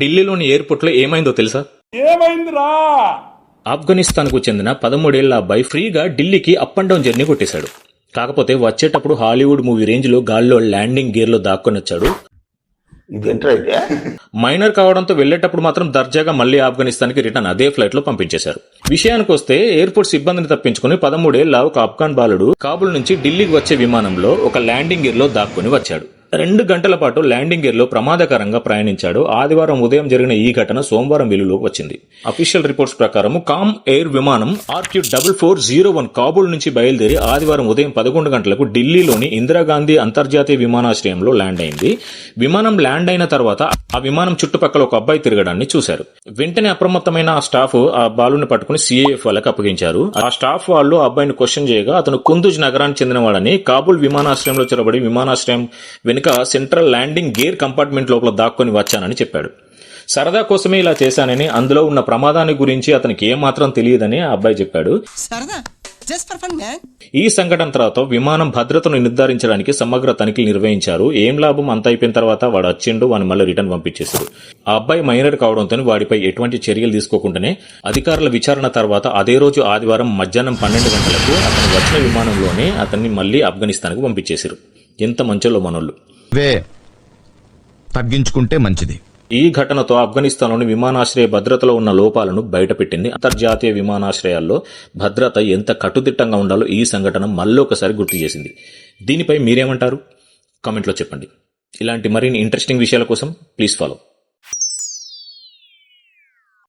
ఢిల్లీలోని ఎయిర్పోర్ట్లో ఏమైందో తెలుసా? ఏమైందిరా? ఆఫ్ఘనిస్తాన్కు చెందిన పదమూడేళ్ళ అబ్బాయి ఫ్రీగా ఢిల్లీకి అప్ అండ్ డౌన్ జర్నీ కొట్టేశాడు. కాకపోతే వచ్చేటప్పుడు హాలీవుడ్ మూవీ రేంజ్లో గాల్లో ల్యాండింగ్ గేర్లో దాక్కొని వచ్చాడు మైనర్ కావడంతో వెళ్ళేటప్పుడు మాత్రం దర్జాగా మళ్ళీ ఆఫ్ఘనిస్తాన్కి రిటర్న్ అదే ఫ్లైట్లో పంపించేశారు. విషయానికి వస్తే ఎయిర్పోర్ట్ సిబ్బందిని తప్పించుకుని పదమూడేళ్ళ ఒక ఆఫ్ఘాన్ బాలుడు కాబుల్ నుంచి ఢిల్లీకి వచ్చే విమానంలో ఒక ల్యాండింగ్ గేర్లో దాక్కుని వచ్చాడు. రెండు గంటల పాటు ల్యాండింగ్ గేర్లో ప్రమాదకరంగా ప్రయాణించాడు. ఆదివారం ఉదయం జరిగిన ఈ ఘటన సోమవారం వెలుగులోకి వచ్చింది. అఫీషియల్ రిపోర్ట్స్ ప్రకారం కామ్ ఎయిర్ విమానం RQ double four zero one Kabul నుంచి బయలుదేరి ఆదివారం ఉదయం పదకొండు గంటలకు ఢిల్లీలోని ఇందిరాగాంధీ అంతర్జాతీయ విమానాశ్రయంలో ల్యాండ్ అయింది. విమానం ల్యాండ్ అయిన తర్వాత ఆ విమానం చుట్టుపక్కల ఒక అబ్బాయి తిరగడాన్ని చూశారు. వెంటనే అప్రమత్తమైన ఆ స్టాఫ్ ఆ బాలుని పట్టుకుని సిఏఎఫ్ వాళ్ళకి అప్పగించారు. ఆ స్టాఫ్ వాళ్ళు ఆ అబ్బాయిని క్వశ్చన్ చేయగా అతను కుందుజ్ నగరానికి చెందినవాడని కాబుల్ విమానాశ్రయంలో చొరబడి విమానాశ్రయం వెనుక సెంట్రల్ ల్యాండింగ్ గేర్ కంపార్ట్మెంట్ లోపల దాక్కొని వచ్చానని చెప్పాడు. సరదా కోసమే ఇలా చేశానని అందులో ఉన్న ప్రమాదాన్ని గురించి అతనికి ఏమాత్రం తెలియదని ఆ అబ్బాయి చెప్పాడు. ఈ సంఘటన తర్వాత విమానం భద్రతను నిర్ధారించడానికి సమగ్ర తనిఖీలు నిర్వహించారు. ఏం లాభం? అంత అయిపోయిన తర్వాత వాడు వచ్చిండు వాడిని మళ్ళీ రిటర్న్ పంపించేశారు ఆ అబ్బాయి మైనర్ కావడంతో వాడిపై ఎటువంటి చర్యలు తీసుకోకుండానే అధికారుల విచారణ తర్వాత అదే రోజు ఆదివారం మధ్యాహ్నం పన్నెండు గంటలకు అతను వచ్చిన విమానంలోనే అతన్ని మళ్ళీ ఆఫ్ఘనిస్తాన్కు పంపించేశారు. ఎంత మంచోళ్ళు మనోళ్ళు. వే తగ్గించుకుంటే మంచిది. ఈ ఘటనతో ఆఫ్ఘనిస్తాన్లోని విమానాశ్రయ భద్రతలో ఉన్న లోపాలను బయటపెట్టింది అంతర్జాతీయ విమానాశ్రయాల్లో భద్రత ఎంత కట్టుదిట్టంగా ఉండాలో ఈ సంఘటన మళ్ళొకసారి గుర్తు చేసింది. దీనిపై మీరేమంటారు? కామెంట్లో చెప్పండి. ఇలాంటి మరిన్ని ఇంట్రెస్టింగ్ విషయాల కోసం ప్లీజ్ ఫాలో.